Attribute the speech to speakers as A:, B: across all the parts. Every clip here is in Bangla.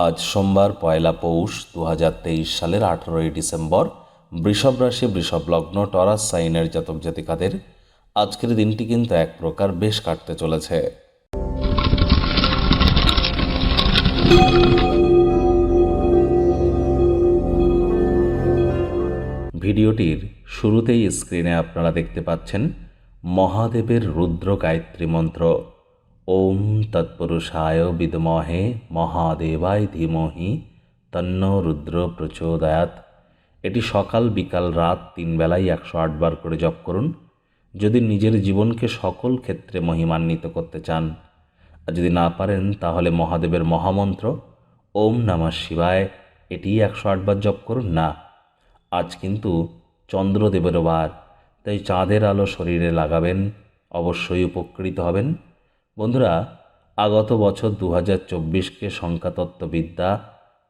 A: আজ সোমবার, পয়লা পৌষ দু হাজার তেইশ সালের আঠেরোই ডিসেম্বর। বৃষভ রাশি, বৃষভ লগ্ন, টরাস সাইনের জাতক জাতিকাদের আজকের দিনটি কিন্তু এক প্রকার বেশ কাটতে চলেছে। ভিডিওটির শুরুতেই স্ক্রিনে আপনারা দেখতে পাচ্ছেন মহাদেবের রুদ্র গায়ত্রী মন্ত্র। ওম তৎপুরুষায় বিদমহে মহাদেবায় ধীমহি তন্ন রুদ্র প্রচোদয়াত এটি সকাল বিকাল রাত তিন বেলায় একশো আটবার করে জপ করুন। যদি নিজের জীবনকে সকল ক্ষেত্রে মহিমান্বিত করতে চান, আর যদি না পারেন, তাহলে মহাদেবের মহামন্ত্র, ওম নমঃ শিবায়, এটি একশো আটবার জপ করুন না। আজ কিন্তু চন্দ্রদেবের বার, তাই চাঁদের আলো শরীরে লাগাবেন, অবশ্যই উপকৃত হবেন। বন্ধুরা, আগত বছর দু হাজার চব্বিশকে সংখ্যাতত্ত্ববিদ্যা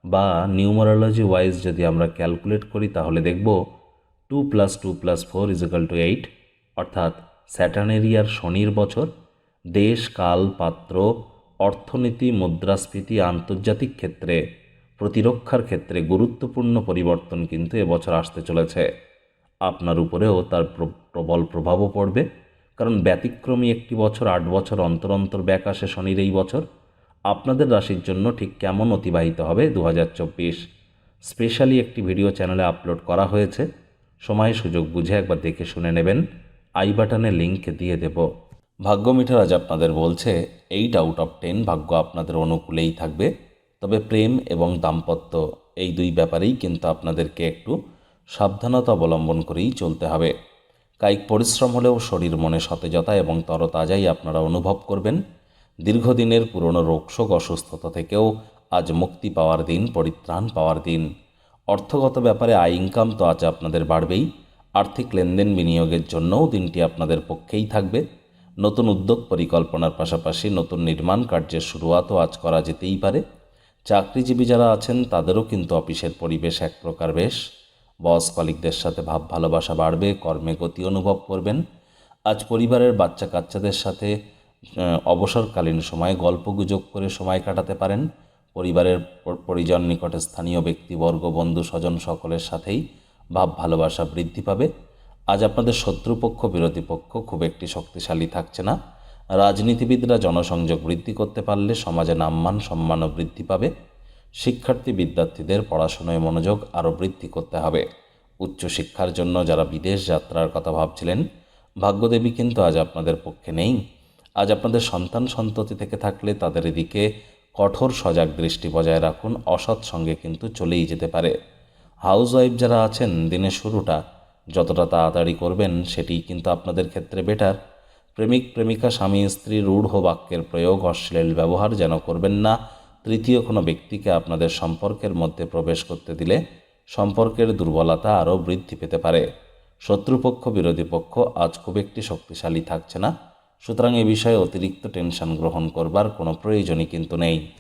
A: বা নিউমারোলজি ওয়াইজ যদি আমরা ক্যালকুলেট করি, তাহলে দেখব two plus two plus four is equal to eight. অর্থাৎ স্যাটানেরিয়ার শনির বছর, দেশ, কাল, পাত্র, অর্থনীতি, মুদ্রাস্ফীতি, আন্তর্জাতিক ক্ষেত্রে, প্রতিরক্ষার ক্ষেত্রে গুরুত্বপূর্ণ পরিবর্তন কিন্তু এবছর আসতে চলেছে। আপনার উপরেও তার প্র- প্রবল প্রভাবও পড়বে। কারণ ব্যতিক্রমী একটি বছর, আট বছর অন্তর অন্তর ব্যাক আসে শনির এই বছর। আপনাদের রাশির জন্য ঠিক কেমন অতিবাহিত হবে দু হাজার চব্বিশ? স্পেশালি একটি ভিডিও চ্যানেলে আপলোড করা হয়েছে। সময় সুযোগ বুঝে একবার দেখে শুনে নেবেন। আই বাটনে লিঙ্ক দিয়ে দেব। ভাগ্য মিটার আজ আপনাদের বলছে, এইট আউট অফ টেন ভাগ্য আপনাদের অনুকূলেই থাকবে। তবে প্রেম এবং দাম্পত্য এই দুই ব্যাপারেই কিন্তু আপনাদেরকে একটু সাবধানতা অবলম্বন করেই চলতে হবে। কায়িক পরিশ্রম হলেও শরীর মনে সতেজতা এবং তরতাজাই আপনারা অনুভব করবেন। দীর্ঘদিনের পুরনো রোগশোক অসুস্থতা থেকেও আজ মুক্তি পাওয়ার দিন, পরিত্রাণ পাওয়ার দিন। অর্থগত ব্যাপারে আয় ইনকাম তো আজ আপনাদের বাড়বেই। আর্থিক লেনদেন বিনিয়োগের জন্যও দিনটি আপনাদের পক্ষেই থাকবে। নতুন উদ্যোগ পরিকল্পনার পাশাপাশি নতুন নির্মাণ কার্যের শুরুয়াতও আজ করা যেতেই পারে। চাকরিজীবী যারা আছেন, তাদেরও কিন্তু অফিসের পরিবেশ এক প্রকার বেশ। বস কলিকদের সাথে ভাব ভালোবাসা বাড়বে, কর্মে গতি অনুভব করবেন। আজ পরিবারের বাচ্চা কাচ্চাদের সাথে অবসরকালীন সময়ে গল্প গুজব করে সময় কাটাতে পারেন। পরিবারের পরিজন নিকটে স্থানীয় ব্যক্তিবর্গ বন্ধু, স্বজন সকলের সাথেই ভাব ভালোবাসা বৃদ্ধি পাবে। আজ আপনাদের শত্রুপক্ষ, বিরোধী পক্ষ খুব একটি শক্তিশালী থাকছে না। রাজনীতিবিদরা জনসংযোগ বৃদ্ধি করতে পারলে সমাজে নাম্মান সম্মানও বৃদ্ধি পাবে। শিক্ষার্থী বিদ্যার্থীদের পড়াশোনায় মনোযোগ আরও বৃদ্ধি করতে হবে। উচ্চশিক্ষার জন্য যারা বিদেশ যাত্রার কথা ভাবছিলেন, ভাগ্যদেবী কিন্তু আজ আপনাদের পক্ষে নেই। আজ আপনাদের সন্তান সন্ততি থেকে থাকলে তাদের এদিকে কঠোর সজাগ দৃষ্টি বজায় রাখুন, অসৎ সঙ্গে কিন্তু চলেই যেতে পারে। হাউস ওয়াইফ যারা আছেন, দিনের শুরুটা যতটা তাড়াতাড়ি করবেন সেটি কিন্তু আপনাদের ক্ষেত্রে বেটার। প্রেমিক প্রেমিকা, স্বামী, স্ত্রী, রূঢ় বাক্যের প্রয়োগ, অশ্লীল ব্যবহার যেন করবেন না তৃতীয় কোনো ব্যক্তিকে আপনাদের সম্পর্কের মধ্যে প্রবেশ করতে দিলে সম্পর্কের দুর্বলতা আরও বৃদ্ধি পেতে পারে। শত্রুপক্ষ, বিরোধী পক্ষ আজ খুব একটি শক্তিশালী থাকছে না। সুতরাং এ বিষয়ে অতিরিক্ত টেনশন গ্রহণ করবার কোনো প্রয়োজনই কিন্তু নেই।